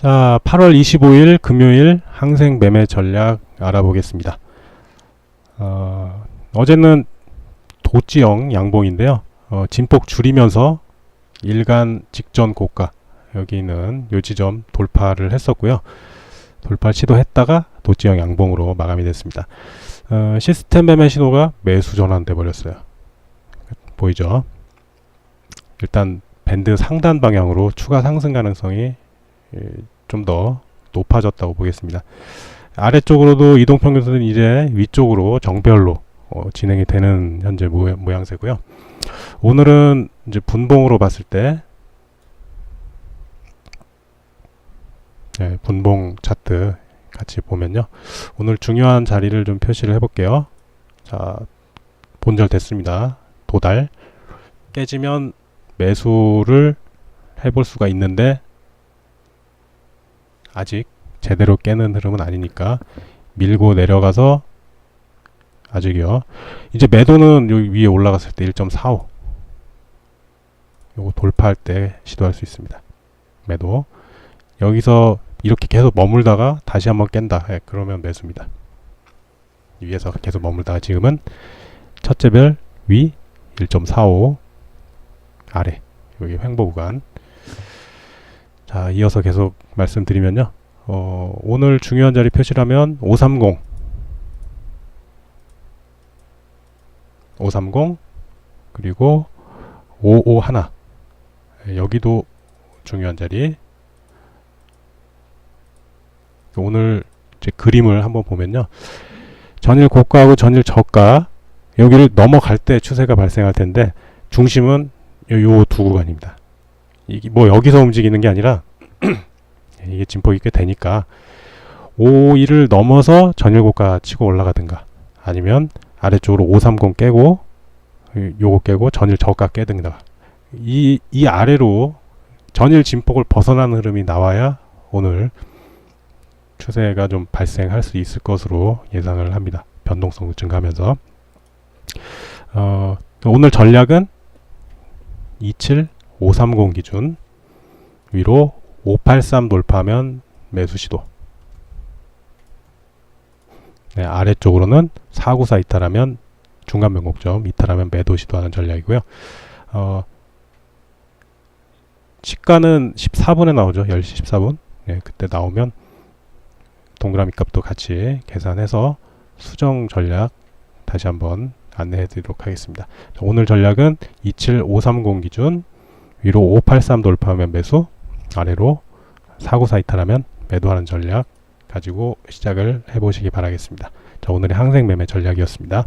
자, 8월 25일 금요일 항생 매매 전략 알아보겠습니다. 어, 어제는 도지형 양봉인데요. 어, 진폭 줄이면서 일간 직전 고가 여기는 요 지점 돌파를 했었고요. 돌파 시도했다가 도지형 양봉으로 마감이 됐습니다. 어, 시스템 매매 신호가 매수 전환돼 버렸어요. 보이죠? 일단 밴드 상단 방향으로 추가 상승 가능성이 좀 더 높아졌다고 보겠습니다. 아래쪽으로도 이동평균선은 이제 위쪽으로 정별로 어, 진행이 되는 현재 모양, 모양새고요. 오늘은 이제 분봉으로 봤을 때 네, 분봉 차트 같이 보면요. 오늘 중요한 자리를 좀 표시를 해볼게요. 자, 본절 됐습니다. 도달 깨지면 매수를 해볼 수가 있는데 아직 제대로 깨는 흐름은 아니니까 밀고 내려가서 아직이요. 이제 매도는 여기 위에 올라갔을 때 1.45. 요거 돌파할 때 시도할 수 있습니다. 매도. 여기서 이렇게 계속 머물다가 다시 한번 깬다. 예, 그러면 매수입니다. 위에서 계속 머물다가 지금은 첫째 별 위 1.45 아래 여기 횡보 구간 자 이어서 계속 말씀드리면요. 어, 오늘 중요한 자리 표시라면 530 530 그리고 551 예, 여기도 중요한 자리. 오늘 이제 그림을 한번 보면요. 전일 고가하고 전일 저가 여기를 넘어갈 때 추세가 발생할 텐데 중심은 요 두 구간입니다. 이게 뭐 여기서 움직이는 게 아니라 이게 진폭이 꽤 되니까 52를 넘어서 전일 고가 치고 올라가든가 아니면 아래쪽으로 530 깨고 요거 깨고 전일 저가 깨든가 이, 이 아래로 전일 진폭을 벗어나는 흐름이 나와야 오늘 추세가 좀 발생할 수 있을 것으로 예상을 합니다. 변동성도 증가하면서 어, 오늘 전략은 27530 기준 위로 583 돌파하면 매수 시도. 네, 아래쪽으로는 494 이탈하면 중간 변곡점 이탈하면 매도 시도하는 전략이고요. 어, 시가는 14분에 나오죠. 10시 14분. 네, 그때 나오면 동그라미 값도 같이 계산해서 수정 전략 다시 한번 안내해 드리도록 하겠습니다. 오늘 전략은 27530 기준 위로 583 돌파하면 매수 아래로 494 이탈하면 매도하는 전략 가지고 시작을 해보시기 바라겠습니다. 자, 오늘의 항생 매매 전략이었습니다.